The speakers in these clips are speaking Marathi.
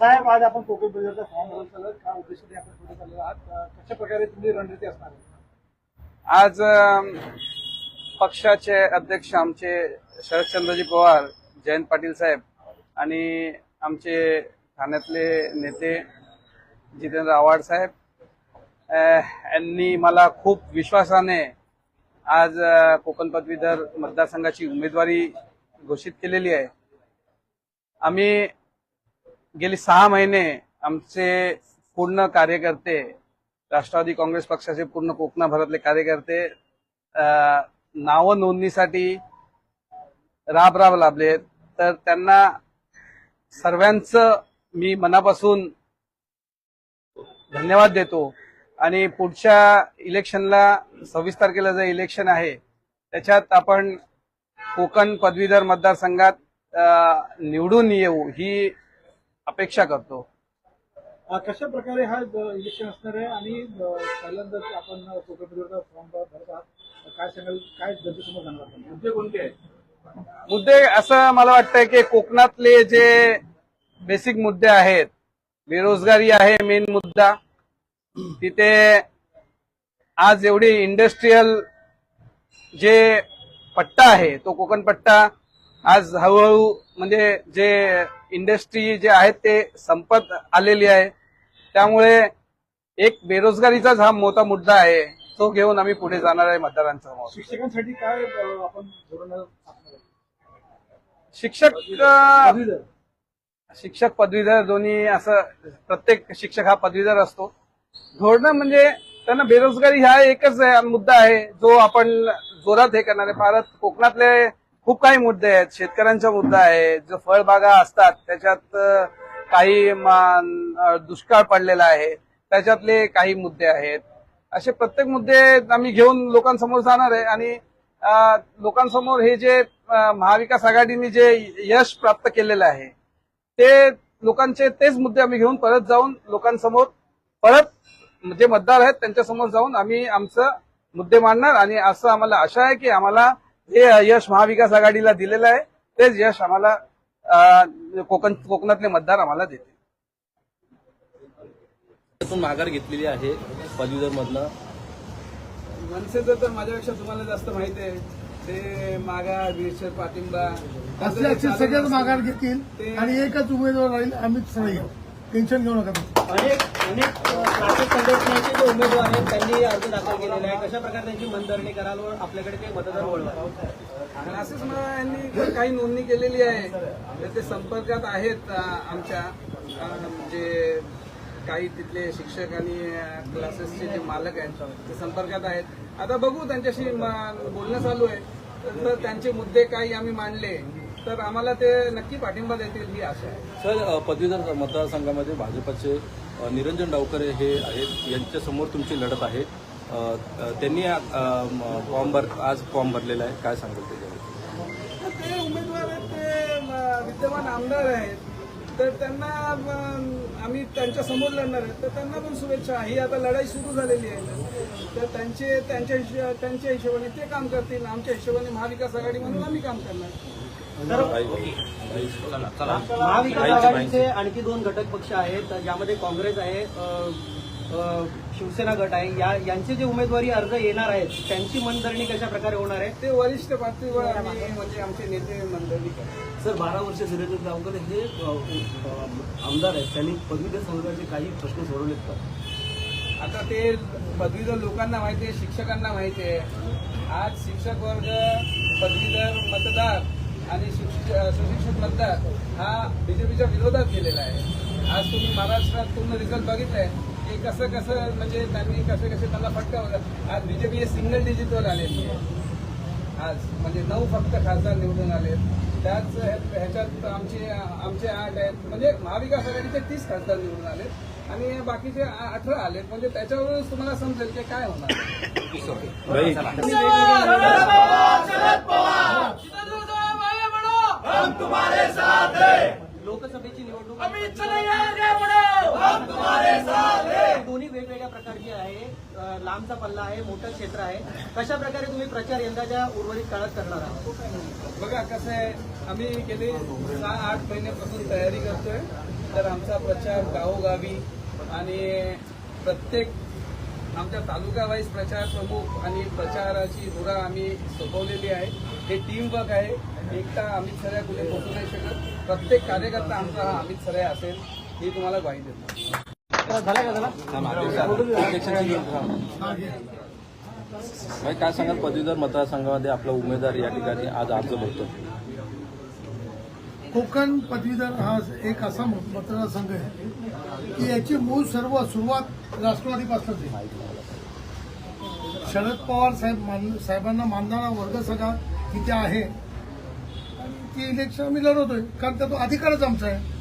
साहेब आज आपण कोकण परिषदेचा फॉर्म भरला काय उद्देशाने आपण पुढे चाललो आहात. कशा प्रकारे तुम्ही रणनीती असणार आज पक्षाचे अध्यक्ष आमचे शरदचंद्रजी पवार जयंत पाटील साहेब आणि आमचे ठाण्यातले नेते जितेंद्र आव्हाड साहेब यांनी मला खूप विश्वासाने आज कोकण पदवीधर मतदारसंघाची उमेदवारी घोषित केलेली आहे. आम्ही गेली सहा महिने आमचे पूर्ण कार्यकर्ते राष्ट्रवादी काँग्रेस पक्षाचे पूर्ण कोकणाभरातले कार्यकर्ते अ, नाव नोंदणीसाठी राब राब लाभले तर त्यांना सर्वांचं मी मनापासून धन्यवाद देतो. आणि पुढच्या इलेक्शनला सव्वीस तारखेला जे इलेक्शन आहे त्याच्यात आपण कोकण पदवीधर मतदारसंघात निवडून येऊ ही अपेक्षा करतो. कशा प्रकारे हा इलेक्शन असणार आहे आणि पहिल्यांदा आपण फॉर्म भरत आहात. काय सांगाल काय जनतेसमोर आपण? मुद्दे कोणते आहेत? मुद्दे असं मला वाटतंय की कोकणातले जे बेसिक मुद्दे आहेत बेरोजगारी आहे मेन मुद्दा. तिथे आज एवढी इंडस्ट्रीयल जे पट्टा आहे तो कोकण पट्टा आज हळूहळू म्हणजे जे इंडस्ट्री जे आहेत ते संपत आलेली आहे. त्यामुळे एक बेरोजगारीचाच हा मोठा मुद्दा आहे. तो घेऊन आम्ही पुढे जाणार आहे मतदारांच्या समोर. शिक्षकांसाठी काय आपण धोरण? शिक्षक शिक्षक पदवीधर दोन्ही असं प्रत्येक शिक्षक हा पदवीधर असतो. धोरणं म्हणजे त्यांना बेरोजगारी हा एकच मुद्दा आहे. जो आपण जोरात हे करणार आहे. भारत कोकणातले खूप काही मुद्दे आहेत. शेतकऱ्यांचा मुद्दा आहे. जो फळबागा असतात त्याच्यात काही दुष्काळ पडलेला आहे. त्याच्यातले काही मुद्दे आहेत. असे प्रत्येक मुद्दे आम्ही घेऊन लोकांसमोर जाणार आहे आणि लोकांसमोर हे जे महाविकास आघाडीने जे यश प्राप्त केलेलं आहे ते लोकांचे तेच मुद्दे आम्ही घेऊन परत जाऊन लोकांसमोर परत जे मतदार आहेत त्यांच्यासमोर जाऊन आम्ही आमचं मुद्दे मांडणार आणि असं आम्हाला आशा आहे की आम्हाला जे यश महाविकास आघाडीला दिलेलं आहे. तेच यश आम्हाला कोकण कोकणातले मतदार आम्हाला त्यातून माघार घेतलेली आहे पदवीधर मधनं मनसेचं तर माझ्यापेक्षा तुम्हाला जास्त माहिती आहे. ते मागा विषय पाठिंबा. असले असले सगळेच माघार घेतील ते- आणि एकच उमेदवार राहील अमित घेऊ टेन्शन घेऊ नका. अनेक अनेक उमेदवार आहेत त्यांनी अर्ज दाखल केलेले आहे. कशा प्रकारे त्यांची मनधरणी कराल व आपल्याकडे ते मतदार वळवा? क्लासेस यांनी काही नोंदणी केलेली आहे. तर ते संपर्कात आहेत आमच्या. अ, जे काही तिथले शिक्षक आणि क्लासेसचे जे मालक आहेत ते संपर्कात आहेत. आता बघू त्यांच्याशी बोलणं चालू आहे. तर- त्यांचे मुद्दे काही आम्ही मांडले. तर आम्हाला ते नक्की पाठिंबा देतील ही आशा आहे. सर पदवीधर मतदारसंघामध्ये भाजपचे निरंजन डावकरे हे आहेत. यांच्यासमोर तुमची लढत आहे. त्यांनी फॉर्म भर आज फॉर्म भरलेला आहे. काय सांगेल त्याच्यावर ते उमेदवार आहेत ते विद्यमान आमदार आहेत. तर त्यांना आम्ही त्यांच्यासमोर लढणार आहेत. तर त्यांना पण शुभेच्छा. ही आता लढाई सुरू झालेली आहे. तर त्यांचे त्यांच्या हिशो- त्यांच्या हिशोबाने ते काम करतील. आमच्या हिशोबाने महाविकास आघाडी म्हणून आम्ही काम करणार. महाविकास आघाडीचे आणखी दोन घटक पक्ष आहेत ज्यामध्ये काँग्रेस आहे शिवसेना गट आहे. या यांचे जे उमेदवारी अर्ज येणार आहेत त्यांची मनधरणी कशा प्रकारे होणार आहे? ते वरिष्ठ पातळीवर आम्ही म्हणजे आमचे नेते मंडळी करतात. सर बारा वर्ष निरंजन गावकर हे आमदार आहेत. त्यांनी पदवीधर समाजाचे काही प्रश्न सोडवलेत का? आता ते पदवीधर लोकांना माहिती आहे शिक्षकांना माहिती आहे. आज शिक्षक वर्ग पदवीधर मतदार आणि शिक्ष- सुशिक्षित मतदार हा बीजेपीच्या विरोधात गेलेला आहे. आज तुम्ही महाराष्ट्रात पूर्ण रिझल्ट बघितलाय. की कसं कसं म्हणजे त्यांनी कसे कसे त्यांना फटका बघा आज बीजेपी हे सिंगल डिजिटवर आलेली आहे. आज म्हणजे नऊ फक्त खासदार निवडून आले त्याच ह्या- ह्याच्यात आमचे आमचे आठ आहेत. म्हणजे महाविकास आघाडीचे तीस खासदार निवडून आले आणि बाकीचे अठरा आलेत. म्हणजे त्याच्यावरूनच तुम्हाला समजेल की काय होणार. राईट तुम्ही वेगवेगळ्या लोकसभेची निवडणूक दोन्ही वेगवेगळ्या प्रकारची आहे. लांबचा पल्ला आहे मोठं क्षेत्र आहे. कशा प्रकारे तुम्ही प्रचार यंदाच्या उर्वरित काळात करणार आहात? बघा कसं आहे आम्ही गेली सहा आठ महिन्यापासून तयारी करतोय. तर आमचा प्रचार गावोगावी आणि प्रत्येक आमच्या तालुका वाईज प्रचार प्रमुख आणि प्रचाराची धुरा आम्ही सोपवलेली आहे. हे टीम वर्क आहे. एकटा अमित सऱ्या कुठे पोहोचू नाही शकत. प्रत्येक कार्यकर्ता आमचा हा अमित सऱ्या असेल ही तुम्हाला ग्वाही देतो. काय सांगाल? पदवीधर मतदारसंघामध्ये आपला उमेदवार या ठिकाणी आज अर्ज भरतो. कोकण पदवीधर हा एक असा मतदारसंघ आहे की याची मूळ सर्व सुरुवात राष्ट्रवादीपासूनच आहे. शरद पवार साहेब मान- साहेबांना मानणारा वर्ग सगळा तिथे आहे. ती इलेक्शन आम्ही लढवतोय कारण त्याचा अधिकारच आमचा आहे.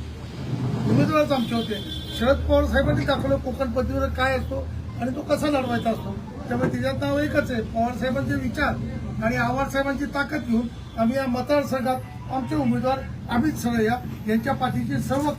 उमेदवारच आमचे होते. शरद पवार साहेबांनी दाखवलं कोकण पदवीवर काय असतो आणि तो कसा लढवायचा असतो. त्यामुळे तिच्यात नाव एकच आहे पवार साहेबांचे विचार आणि आव्हाड साहेबांची ताकद घेऊन आम्ही या मतदारसंघात आमचे उमेदवार अमित सरय्या यांच्या पाठीची सर्व